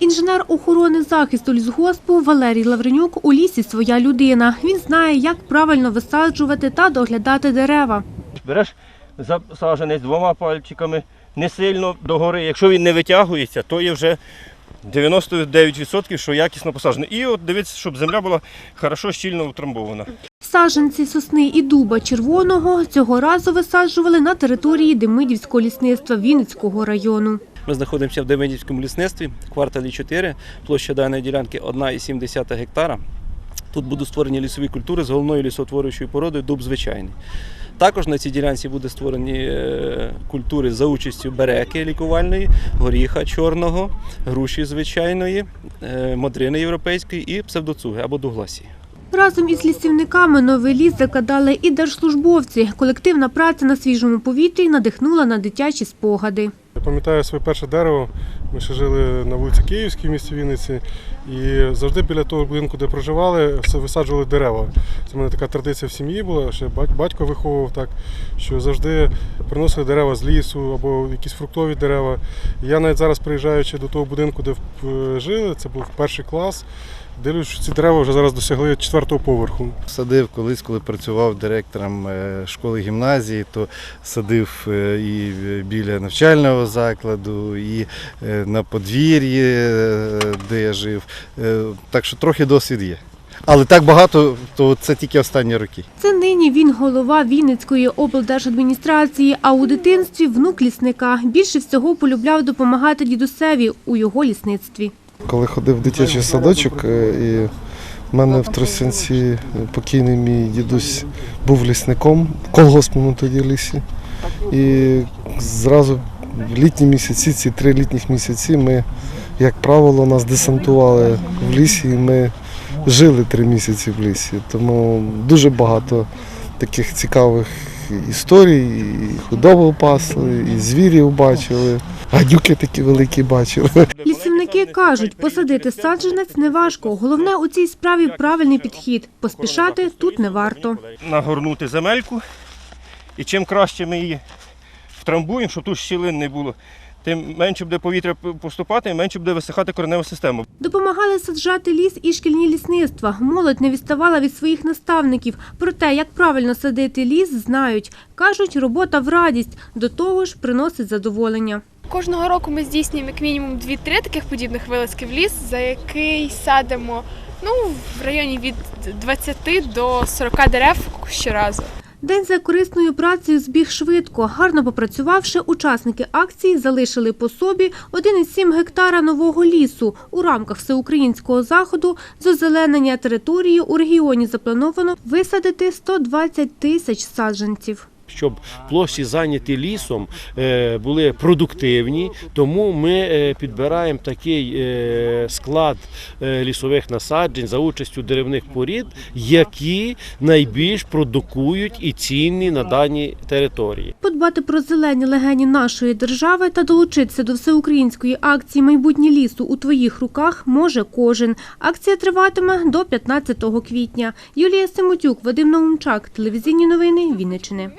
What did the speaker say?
Інженер охорони захисту лісгоспу Валерій Лавренюк у лісі своя людина. Він знає, як правильно висаджувати та доглядати дерева. Береш засаджений двома пальчиками, не сильно догори. Якщо він не витягується, то є вже 99%, що якісно посаджений. І от дивіться, щоб земля була хорошо щільно утрамбована. Саджанці сосни і дуба червоного цього разу висаджували на території Демидівського лісництва Вінницького району. Ми знаходимося в Демидівському лісництві, кварталі 4, площа даної ділянки 1,7 гектара. Тут будуть створені лісові культури з головною лісотворюючою породою дуб звичайний. Також на цій ділянці будуть створені е, культури за участю береки лікувальної, горіха чорного, груші звичайної, е, модрини європейської і псевдоцуги або дугласії. Разом із лісівниками новий ліс закладали і держслужбовці. Колективна праця на свіжому повітрі надихнула на дитячі спогади. Пам'ятаю своє перше дерево. Ми ще жили на вулиці Київській в місті Вінниці. І завжди біля того будинку, де проживали, висаджували дерева. Це в мене така традиція в сім'ї була, ще батько виховував так, що завжди приносили дерева з лісу або якісь фруктові дерева. І я навіть зараз приїжджаючи до того будинку, де е, жили, це був перший клас. Дивлюсь, що ці дерева вже зараз досягли четвертого поверху. Садив колись, коли працював директором е, школи гімназії, то садив е, і біля навчального закладу, і на подвір'ї, е, де я жив. Е, Так що трохи досвід є. Але так багато, то це тільки останні роки. Це нині він голова Вінницької облдержадміністрації, а у дитинстві внук лісника. Більше всього полюбляв допомагати дідусеві у його лісництві. коли ходив в дитячий садочок, е, і в мене в Тростянці покійний мій дідусь був лісником, в колгоспному тоді лісі. І зразу в літні місяці, ці три літніх місяці, ми, як правило, нас десантували в лісі, і ми жили три місяці в лісі. Тому дуже багато таких цікавих історій, і худобу пасли, і звірів бачили, гадюки такі великі бачили. Лісівники кажуть, посадити саджанець неважко. Головне у цій справі правильний підхід. Поспішати тут не варто. Нагорнути земельку. І чим краще ми її втрамбуємо, щоб тут щілин не було, тим менше буде повітря поступати і менше буде висихати коренева система. Допомагали саджати ліс і шкільні лісництва. Молодь не відставала від своїх наставників. Про те, як правильно садити ліс, знають. Кажуть, робота в радість, до того ж приносить задоволення. Кожного року ми здійснюємо як мінімум 2-3 таких подібних вилазки в ліс, за який садимо ну, в районі від 20 до 40 дерев щоразу. День за корисною працею збіг швидко. Гарно попрацювавши, учасники акції залишили по собі 1,7 гектара нового лісу. У рамках всеукраїнського заходу з озеленення території у регіоні заплановано висадити 120 тисяч саджанців. Щоб площі зайняті лісом е, були продуктивні, тому ми е, підбираємо такий е, склад лісових насаджень за участю деревних порід, які найбільш продукують і цінні на даній території. Подбати про зелені легені нашої держави та долучитися до всеукраїнської акції Майбутнє лісу у твоїх руках може кожен. Акція триватиме до 15 квітня. Юлія Симотюк, Вадим Наумчак, телевізійні новини Вінниччини.